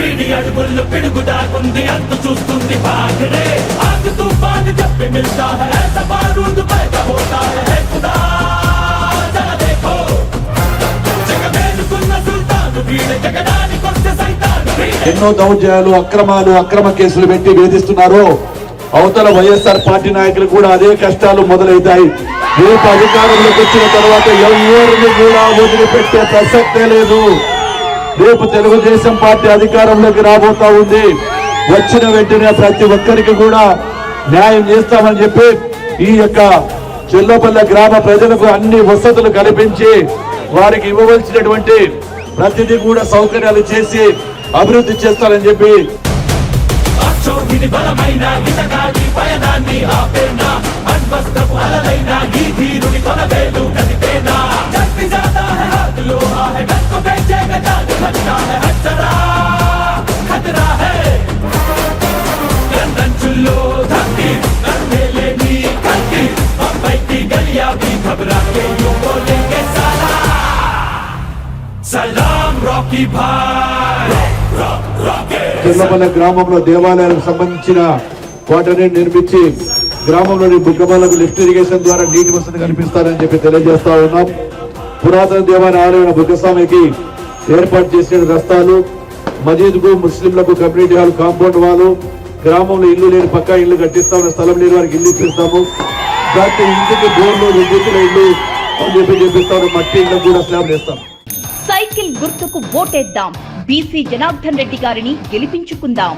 వీడి అడుగుల్లో పిడుగు దాకుంది అంత చూస్తుంది భాగరే ఆగుతూ బాధ చెప్పి మిల్తా హై ఎన్నో దౌర్జయాలు అక్రమాలు అక్రమ కేసులు పెట్టి వేధిస్తున్నారు. అవతల వైఎస్ఆర్ పార్టీ నాయకులు కూడా అదే కష్టాలు మొదలవుతాయి రేపు అధికారంలోకి వచ్చిన తర్వాత ఎవరిని కూడా వదిలిపెట్టే ప్రసక్తే లేదు. రేపు తెలుగుదేశం పార్టీ అధికారంలోకి రాబోతా ఉంది. వచ్చిన వెంటనే ప్రతి ఒక్కరికి కూడా న్యాయం చేస్తామని చెప్పి ఈ యొక్క చెల్లపల్లె గ్రామ ప్రజలకు అన్ని వసతులు కల్పించి వారికి ఇవ్వవలసినటువంటి ప్రతిదీ కూడా సౌకర్యాలు చేసి అభివృద్ధి చేస్తారని చెప్పి जान खतरा है खतरा खतरा है లంచుల్లో ధక్కి నన్నేలే నీ కత్తి బొంబాయికి గలియా भी घबरा के यूं बोलेंगे साला सलाम रॉकी भाई रॉक रॉकेट చెల్లపల్లె గ్రామంలో దేవాలయాలకు సంబంధించిన వాటిని నిర్మించి గ్రామంలోని బుగ్గబాలకు లిఫ్ట్ ఇరిగేషన్ ద్వారా నీటి వసతి కల్పిస్తారని చెప్పి తెలియజేస్తా ఉన్నాం పురాతన దేవాలయ ఆలయమైన బుగ్గస్వామికి ఏర్పాటు చేసిన రస్తాలు మజీద్కు ముస్లింలకు కమ్యూనిటీ హాల్ కాంపౌండ్ వాళ్ళు గ్రామంలో ఇల్లు లేని పక్కా ఇల్లు కట్టిస్తాము స్థలం లేని వారికి ఇల్లు ఇప్పిస్తాము. ప్రతి ఇంటికి బోర్లు విద్యుత్తుల ఇల్లు అని చెప్పి చెప్పిస్తాము. మట్టి ఇళ్ళకు కూడా స్లాబ్ ఇస్తాం సైకిల్ గుర్తుకు ఓటేద్దాం. బీసీ జనార్దన్ రెడ్డి గారిని గెలిపించుకుందాం.